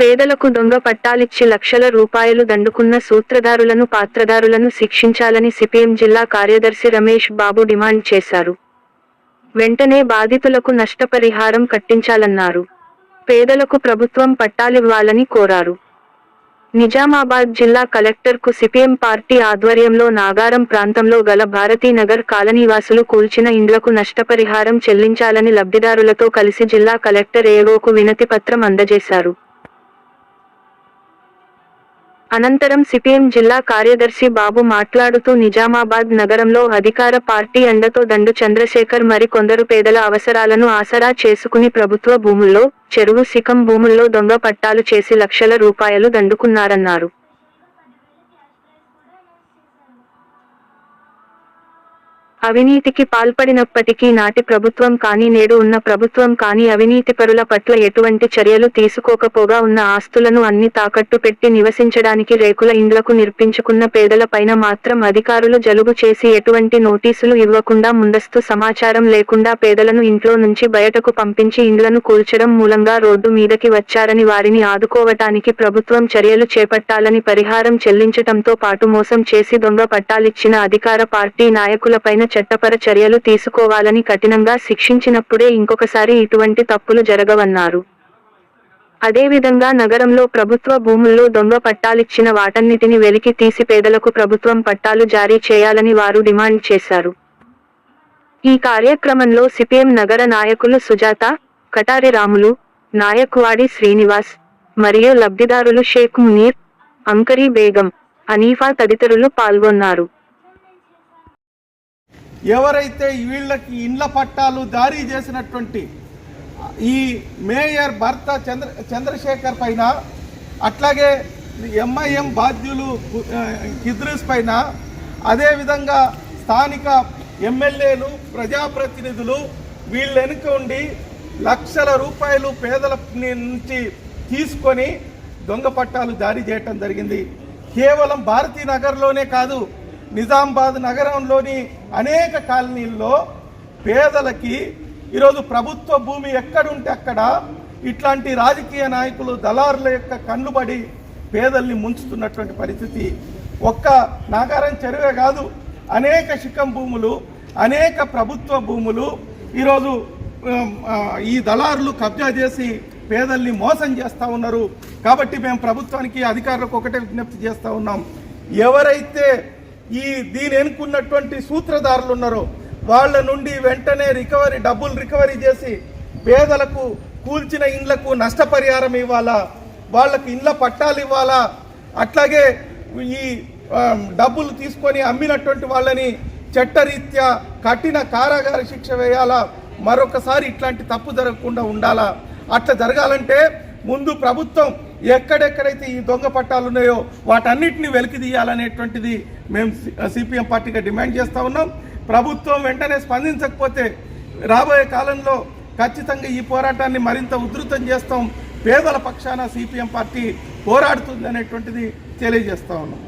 పేదలకు దొంగ పట్టాలిచ్చి లక్షల రూపాయలు దండుకున్న సూత్రధారులను పాత్రధారులను శిక్షించాలని సిపిఎం జిల్లా కార్యదర్శి రమేష్ బాబు డిమాండ్ చేశారు. వెంటనే బాధితులకు నష్టపరిహారం కట్టించాలన్నారు. పేదలకు ప్రభుత్వం పట్టాలివ్వాలని కోరారు. నిజామాబాద్ జిల్లా కలెక్టర్కు సిపిఎం పార్టీ ఆధ్వర్యంలో నాగారం ప్రాంతంలో గల భారతీనగర్ కాలనీవాసులు కూల్చిన ఇండ్లకు నష్టపరిహారం చెల్లించాలని లబ్ధిదారులతో కలిసి జిల్లా కలెక్టర్ ఏవోకు వినతి పత్రం అందజేశారు. అనంతరం సిపిఎం జిల్లా కార్యదర్శి బాబు మాట్లాడుతూ నిజామాబాద్ నగరంలో అధికార పార్టీ అండతో దండు చంద్రశేఖర్ మరి కొందరు పేదల అవసరాలను ఆసరా చేసుకుని ప్రభుత్వ భూముల్లో చెరువు సికం భూముల్లో దొంగ పట్టాలు చేసి లక్షల రూపాయలు దండుకున్నారన్నారు. అవినీతికి పాల్పడినప్పటికీ నాటి ప్రభుత్వం కానీ నేడు ఉన్న ప్రభుత్వం కానీ అవినీతి పరుల పట్ల ఎటువంటి చర్యలు తీసుకోకపోగా ఉన్న ఆస్తులను అన్ని తాకట్టు పెట్టి నివసించడానికి రేకుల ఇండ్లకు నిర్పించుకున్న పేదల పైన మాత్రం అధికారులు జలుబు చేసి ఎటువంటి నోటీసులు ఇవ్వకుండా ముందస్తు సమాచారం లేకుండా పేదలను ఇంట్లో నుంచి బయటకు పంపించి ఇండ్లను కూల్చడం మూలంగా రోడ్డు మీదకి వచ్చారని వారిని ఆదుకోవటానికి ప్రభుత్వం చర్యలు చేపట్టాలని పరిహారం చెల్లించటంతో పాటు మోసం చేసి దొంగ పట్టాలిచ్చిన అధికార పార్టీ నాయకులపైన చట్టపర చర్యలు తీసుకోవాలని కఠినంగా శిక్షించినప్పుడే ఇంకొకసారి ఇటువంటి తప్పులు జరగవన్నారు. అదేవిధంగా నగరంలో ప్రభుత్వ భూముల్లో దొంగ పట్టాలిచ్చిన వాటన్నిటిని వెలికి తీసి పేదలకు ప్రభుత్వం పట్టాలు జారీ చేయాలని వారు డిమాండ్ చేశారు. ఈ కార్యక్రమంలో సిపిఎం నగర నాయకులు సుజాత కటారి రాములు నాయక్వాడి శ్రీనివాస్ మరియు లబ్ధిదారులు షేక్ మునీర్ అంకరీ బేగం అనీఫా తదితరులు పాల్గొన్నారు. ఎవరైతే వీళ్ళకి ఇండ్ల పట్టాలు జారీ చేసినటువంటి ఈ మేయర్ భర్త చంద్ర చంద్రశేఖర్ పైన అట్లాగే ఎంఐఎం బాధ్యులు కిద్రూస్ పైన అదేవిధంగా స్థానిక ఎమ్మెల్యేలు ప్రజాప్రతినిధులు వీళ్ళు వెనుక ఉండి లక్షల రూపాయలు పేదల నుంచి తీసుకొని దొంగ పట్టాలు జారీ చేయటం జరిగింది. కేవలం భారతీనగర్లోనే కాదు నిజామాబాద్ నగరంలోని అనేక కాలనీల్లో పేదలకి ఈరోజు ప్రభుత్వ భూమి ఎక్కడుంటే అక్కడ ఇట్లాంటి రాజకీయ నాయకులు దళారుల యొక్క కన్నుబడి పేదల్ని ముంచుతున్నటువంటి పరిస్థితి. ఒక్క నాగారం చెరువే కాదు అనేక శిఖం భూములు అనేక ప్రభుత్వ భూములు ఈరోజు ఈ దళారులు కబ్జా చేసి పేదల్ని మోసం చేస్తూ ఉన్నారు. కాబట్టి మేము ప్రభుత్వానికి అధికారులకు ఒకటే విజ్ఞప్తి చేస్తూ ఉన్నాం. ఎవరైతే ఈ దీని ఎన్నుకున్నటువంటి సూత్రధారులు ఉన్నారో వాళ్ళ నుండి వెంటనే రికవరీ డబ్బులు రికవరీ చేసి పేదలకు కూల్చిన ఇండ్లకు నష్టపరిహారం ఇవ్వాలా? వాళ్ళకు ఇండ్ల పట్టాలు ఇవ్వాలా? అట్లాగే ఈ డబ్బులు తీసుకొని అమ్మినటువంటి వాళ్ళని చట్టరీత్యా కఠిన కారాగార శిక్ష వేయాలా? మరొకసారి ఇట్లాంటి తప్పు జరగకుండా ఉండాలా? అట్లా జరగాలంటే ముందు ప్రభుత్వం ఎక్కడెక్కడైతే ఈ దొంగ పట్టాలు ఉన్నాయో వాటన్నిటిని వెలికి తీయాలనేటువంటిది మేము సిపిఎం పార్టీగా డిమాండ్ చేస్తూ ఉన్నాం. ప్రభుత్వం వెంటనే స్పందించకపోతే రాబోయే కాలంలో ఖచ్చితంగా ఈ పోరాటాన్ని మరింత ఉధృతం చేస్తాం. పేదల పక్షాన సిపిఎం పార్టీ పోరాడుతుంది అనేటువంటిది తెలియజేస్తా ఉన్నాం.